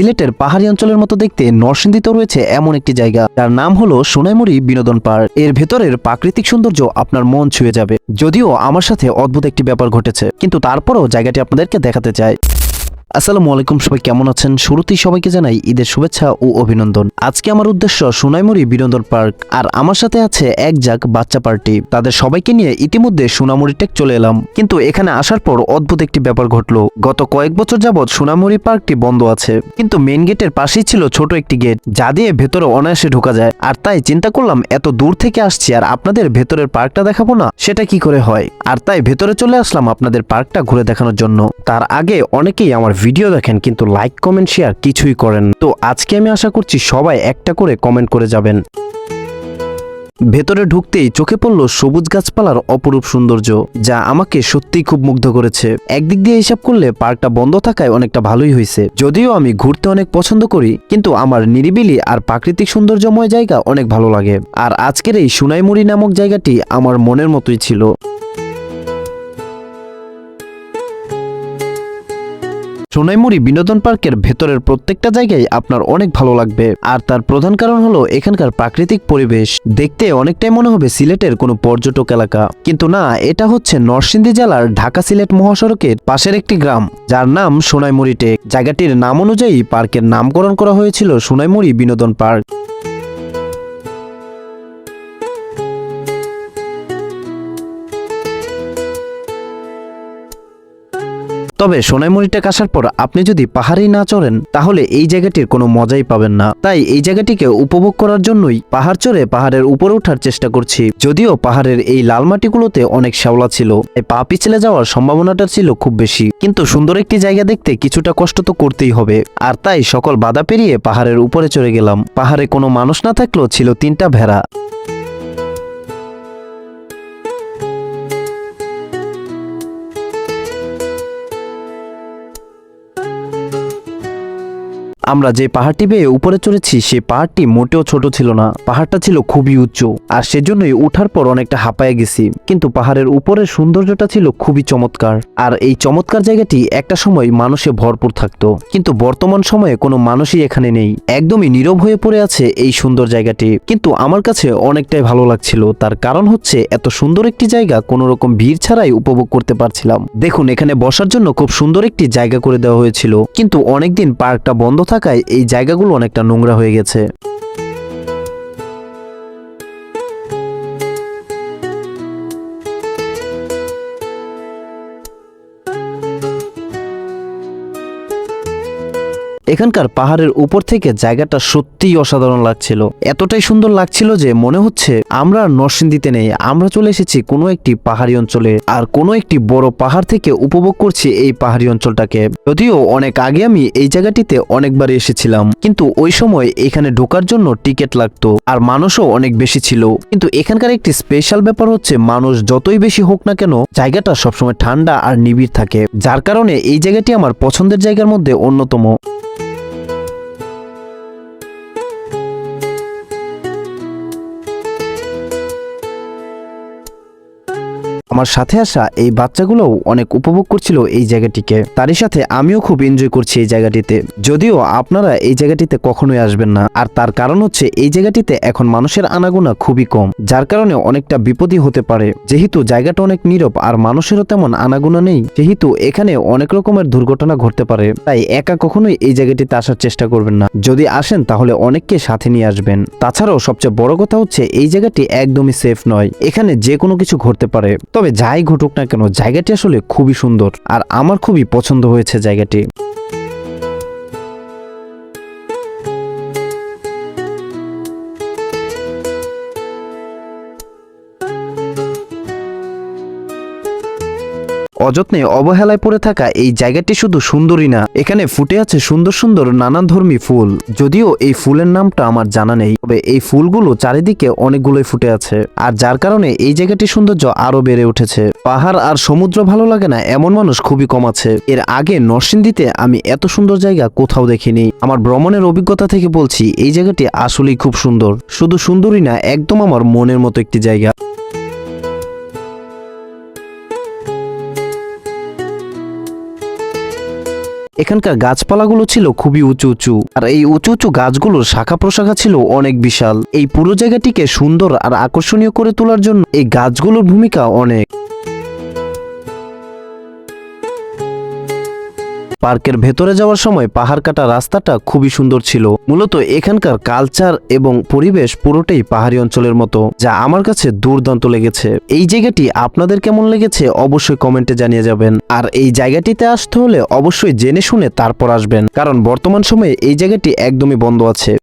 সিলেটের পাহাড়ি অঞ্চলের মতো দেখতে নরসিংদীতেও রয়েছে এমন একটি জায়গা। যার নাম হলো সোনাইমুড়ি বিনোদন পার্ক। এর ভেতরের প্রাকৃতিক সৌন্দর্য আপনার মন ছুঁয়ে যাবে। যদিও আমার সাথে অদ্ভুত একটি ব্যাপার ঘটেছে, কিন্তু তারপরও জায়গাটি আপনাদেরকে দেখাতে চাই। আসসালামু আলাইকুম, সবাই কেমন আছেন? শুরুতেই সবাইকে জানাই ঈদের শুভেচ্ছা ও অভিনন্দন। আজকে আমার উদ্দেশ্য সোনাইমুড়ি বিনোদন পার্ক, আর আমার সাথে আছে এক জাক বাচ্চা পার্টি। তাদের সবাইকে নিয়ে ইতিমধ্যে সোনামুড়ি টেক চলে এলাম। কিন্তু এখানে আসার পর অদ্ভুত একটি ব্যাপার ঘটলো। গত কয়েক বছর যাবৎ সোনামুড়ি পার্কটি বন্ধ আছে। কিন্তু মেন গেটের পাশেই ছিল ছোট একটি গেট যা দিয়ে ভেতরে অনায়াসে ঢোকা যায়। আর তাই চিন্তা করলাম, এত দূর থেকে আসছি আর আপনাদের ভেতরের পার্কটা দেখাবো না? সেটা কি করে হয়? আর তাই ভেতরে চলে আসলাম আপনাদের পার্কটা ঘুরে দেখানোর জন্য। তার আগে অনেকেই আমার ভিডিও দেখেন, কিন্তু লাইক কমেন্ট শেয়ার কিছুই করেন তো আজকে আমি আশা করছি সবাই একটা করে কমেন্ট করে যাবেন। ভেতরে ঢুকতেই চোখে পড়ল সবুজ গাছপালার অপরূপ সৌন্দর্য, যা আমাকে সত্যিই খুব মুগ্ধ করেছে। একদিক দিয়ে হিসাব করলে পার্কটা বন্ধ থাকায় অনেকটা ভালোই হয়েছে। যদিও আমি ঘুরতে অনেক পছন্দ করি, কিন্তু আমার নিরিবিলি আর প্রাকৃতিক সৌন্দর্যময় জায়গা অনেক ভালো লাগে। আর আজকের এই সুনাইমুড়ি নামক জায়গাটি আমার মনের মতোই ছিল। সোনাইমুড়ি বিনোদন পার্কের ভেতরের প্রত্যেকটা জায়গায় আপনার অনেক ভালো লাগবে। আর তার প্রধান কারণ হলো এখানকার প্রাকৃতিক পরিবেশ। দেখতে অনেকটাই মনে হবে সিলেটের কোনো পর্যটক এলাকা। কিন্তু না, এটা হচ্ছে নরসিংদী জেলার ঢাকা সিলেট মহাসড়কের পাশের একটি গ্রাম, যার নাম সোনাইমুড়ি টেক। জায়গাটির নাম অনুযায়ী পার্কের নামকরণ করা হয়েছিল সোনাইমুড়ি বিনোদন পার্ক। তবে সোনাইমুড়িটেক আসার পর আপনি যদি পাহাড়েই না চড়েন, তাহলে এই জায়গাটির কোনো মজাই পাবেন না। তাই এই জায়গাটিকে উপভোগ করার জন্যই পাহাড় চড়ে পাহাড়ের উপরে ওঠার চেষ্টা করছি। যদিও পাহাড়ের এই লাল মাটিগুলোতে অনেক শ্যাওলা ছিল তাই পা পিছলে যাওয়ার সম্ভাবনাটা ছিল খুব বেশি। কিন্তু সুন্দর একটি জায়গা দেখতে কিছুটা কষ্ট তো করতেই হবে। আর তাই সকল বাধা পেরিয়ে পাহাড়ের উপরে চড়ে গেলাম। পাহাড়ে কোনো মানুষ না থাকলেও ছিল তিনটা ভেড়া। আমরা যে পাহাড়টি বেয়ে উপরে চড়েছি, সে পাহাড়টি মোটেও ছোট ছিল না। পাহাড়টা ছিল খুবই উচ্চ, আর সেজন্যই উঠার পর অনেকটা হাঁপায়ে গেছি। কিন্তু পাহাড়ের উপরের সৌন্দর্যটা ছিল খুবই চমৎকার, আর এই চমৎকার জায়গাটি একটা সময় মানুষে ভরপুর থাকতো। কিন্তু বর্তমান সময়ে কোনো মানুষই এখানে নেই। একদমই নীরব হয়ে পড়ে আছে এই সুন্দর জায়গাটি। কিন্তু আমার কাছে অনেকটাই ভালো লাগছিল, তার কারণ হচ্ছে এত সুন্দর একটি জায়গা কোনো রকম ভিড় ছাড়াই উপভোগ করতে পারছিলাম। দেখুন, এখানে বসার জন্য খুব সুন্দর একটি জায়গা করে দেওয়া হয়েছিল। কিন্তু অনেকদিন পার্কটা বন্ধ থাকায় এই জায়গাগুলো অনেকটা নোংরা হয়ে গেছে। এখানকার পাহাড়ের উপর থেকে জায়গাটা সত্যিই অসাধারণ লাগছিল। এতটাই সুন্দর লাগছিল যে মনে হচ্ছে আমরা নরসিংদীতে নেই, আমরা চলে এসেছি কোনো একটি পাহাড়ি অঞ্চলে আর কোনো একটি বড় পাহাড় থেকে উপভোগ করছি এই পাহাড়ি অঞ্চলটাকে। যদিও অনেক আগে আমি এই জায়গাটিতে অনেকবার এসেছিলাম, কিন্তু ওই সময় এখানে ঢোকার জন্য টিকিট লাগতো আর মানুষও অনেক বেশি ছিল। কিন্তু এখানকার একটি স্পেশাল ব্যাপার হচ্ছে মানুষ যতই বেশি হোক না কেন জায়গাটা সবসময় ঠান্ডা আর নিবিড় থাকে, যার কারণে এই জায়গাটি আমার পছন্দের জায়গার মধ্যে অন্যতম। আমার সাথে আসা এই বাচ্চাগুলোও অনেক উপভোগ করছিল এই জায়গাটিকে। তারই সাথে আমিও খুব এনজয় করছি এই জায়গাটিতে। যদিও আপনারা এই জায়গাটিতে কখনোই আসবেন না। আর তার কারণ হচ্ছে এই জায়গাটিতে এখন মানুষের আনাগোনা খুবই কম। যার কারণে অনেকটা বিপদই হতে পারে। যেহেতু জায়গাটা অনেক নীরব আর মানুষেরও তেমন আনাগোনা নেই যেহেতু এখানে অনেক রকমের দুর্ঘটনা ঘটতে পারে। তাই একা কখনোই এই জায়গাটিতে আসার চেষ্টা করবেন না। যদি আসেন তাহলে অনেককে সাথে নিয়ে আসবেন। তাছাড়াও সবচেয়ে বড় কথা হচ্ছে এই জায়গাটি একদমই সেফ নয়। এখানে যে কোনো কিছু ঘটতে পারে। তবে যাই ঘটুক না কেন জায়গাটি আসলে খুবই সুন্দর। আর আমার খুবই পছন্দ হয়েছে জায়গাটি। অযত্নে অবহেলায় পড়ে থাকা এই জায়গাটি শুধু সুন্দরই না, এখানে ফুটে আছে সুন্দর সুন্দর নানান ধর্মী ফুল। যদিও এই ফুলের নামটা আমার জানা নেই, তবে এই ফুলগুলো চারিদিকে অনেকগুলোই ফুটে আছে। আর যার কারণে এই জায়গাটির সৌন্দর্য আরও বেড়ে উঠেছে। পাহাড় আর সমুদ্র ভালো লাগে না এমন মানুষ খুবই কম আছে। এর আগে নরসিংদীতে আমি এত সুন্দর জায়গা কোথাও দেখিনি। আমার ভ্রমণের অভিজ্ঞতা থেকে বলছি, এই জায়গাটি আসলেই খুব সুন্দর। শুধু সুন্দরই না, একদম আমার মনের মতো একটি জায়গা। এখানকার গাছপালাগুলো ছিল খুবই উঁচু উঁচু, আর এই উঁচু উঁচু গাছগুলোর শাখা প্রশাখা ছিল অনেক বিশাল। এই পুরো জায়গাটিকে সুন্দর আর আকর্ষণীয় করে তোলার জন্য এই গাছগুলোর ভূমিকা অনেক। পার্কের ভেতরে যাওয়ার সময় পাহাড় কাটা রাস্তাটা খুবই সুন্দর ছিল। মূলত এখানকার কালচার এবং পরিবেশ পুরোটাই পাহাড়ি অঞ্চলের মতো, যা আমার কাছে দুর্দান্ত লেগেছে। এই জায়গাটি আপনাদের কেমন লেগেছে অবশ্যই কমেন্টে জানিয়ে যাবেন। আর এই জায়গাটিতে আসতে হলে অবশ্যই জেনে শুনে তারপর আসবেন, কারণ বর্তমান সময়ে এই জায়গাটি একদমই বন্ধ আছে।